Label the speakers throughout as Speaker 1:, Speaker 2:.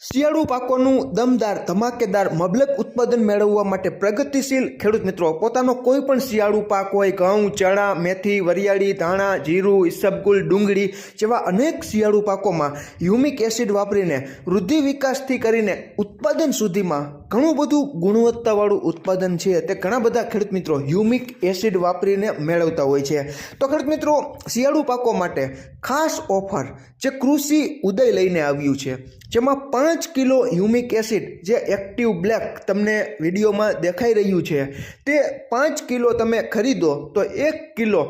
Speaker 1: શિયાળુ પાકોનું દમદાર, ધમાકેદાર મબલક ઉત્પાદન મેળવવા માટે પ્રગતિશીલ ખેડૂત મિત્રો. પોતાનો કોઈ પણ શિયાળુ પાક હોય, ઘઉં, ચણા, મેથી, વરિયાળી, ધાણા, જીરું ઈસબગુલ ડુંગળી જેવા અનેક શિયાળુ પાકોમાં હ્યુમિક એસિડ વાપરીને વૃદ્ધિ વિકાસથી કરીને ઉત્પાદન સુધીમાં ઘણું બધું ગુણવત્તાવાળું ઉત્પાદન છે તે ઘણા બધા ખેડૂત મિત્રો હ્યુમિક એસિડ વાપરીને મેળવતા હોય છે. તો ખેડૂત મિત્રો, શિયાળુ પાકો માટે ખાસ ઓફર જે કૃષિ ઉદય લઈને આવ્યું છે, જેમાં પાંચ કિલો હ્યુમિક એસિડ જે એક્ટિવ બ્લેક તમને વિડીયોમાં દેખાઈ રહ્યું છે, તે પાંચ કિલો તમે ખરીદો તો એક કિલો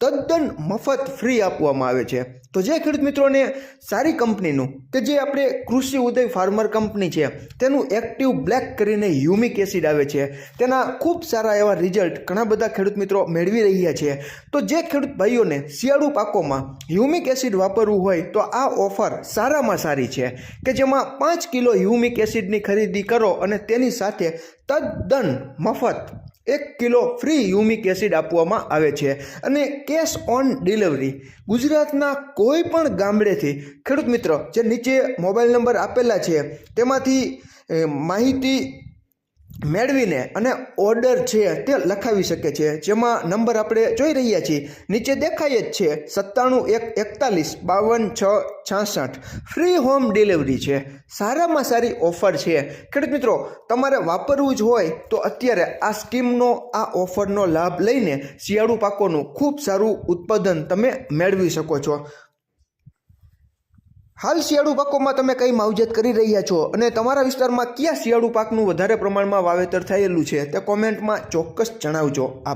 Speaker 1: તદ્દન મફત ફ્રી આપવામાં આવે છે. તો જે ખેડૂત મિત્રોને, સારી કંપનીનું કે જે આપણે કૃષિ ઉદય ફાર્મર કંપની છે, તેનું એક્ટિવ બ્લેક કરીને હ્યુમિક એસિડ આવે છે. તેના ખૂબ સારા એવા રિઝલ્ટ ઘણા બધા ખેડૂત મિત્રો મેળવી રહ્યા છે. તો જે ખેડૂત ભાઈઓને શિયાળુ પાકોમાં હ્યુમિક એસિડ વાપરવું હોય, તો આ ઓફર સારામાં સારી છે કે જેમાં પાંચ કિલો હ્યુમિક એસિડની ખરીદી કરો અને તેની સાથે તદ્દન મફત એક કિલો ફ્રી હ્યુમિક એસિડ આપવામાં આવે છે અને કેશ ઓન ડિલિવરી. ગુજરાતના કોઈ પણ ગામડેથી, ખેડૂત મિત્રો, જે નીચે મોબાઈલ નંબર આપેલા છે, તેમાંથી માહિતી મેળવીને અને ઓર્ડર છે તે લખાવી શકે છે. જેમાં નંબર આપણે જોઈ રહ્યા છીએ. નીચે દેખાય જ છે સત્તાણું એક એકતાલીસ, બાવન, છ, છાસઠ. ફ્રી હોમ ડિલિવરી છે. સારામાં સારી ઓફર છે. ખેડૂત મિત્રો, તમારે વાપરવું જ હોય તો અત્યારે આ સ્કીમનો, આ ઓફરનો લાભ લઈને શિયાળુ પાકોનું ખૂબ સારું ઉત્પાદન તમે મેળવી શકો છો. હાલ શિયાળુ પાકોમાં તમે કઈ માવજત કરી રહ્યા છો? અને તમારા વિસ્તારમાં કયા શિયાળુ પાકનું વધારે પ્રમાણમાં વાવેતર થયેલું છે? તે કોમેન્ટમાં ચોક્કસ જણાવજો.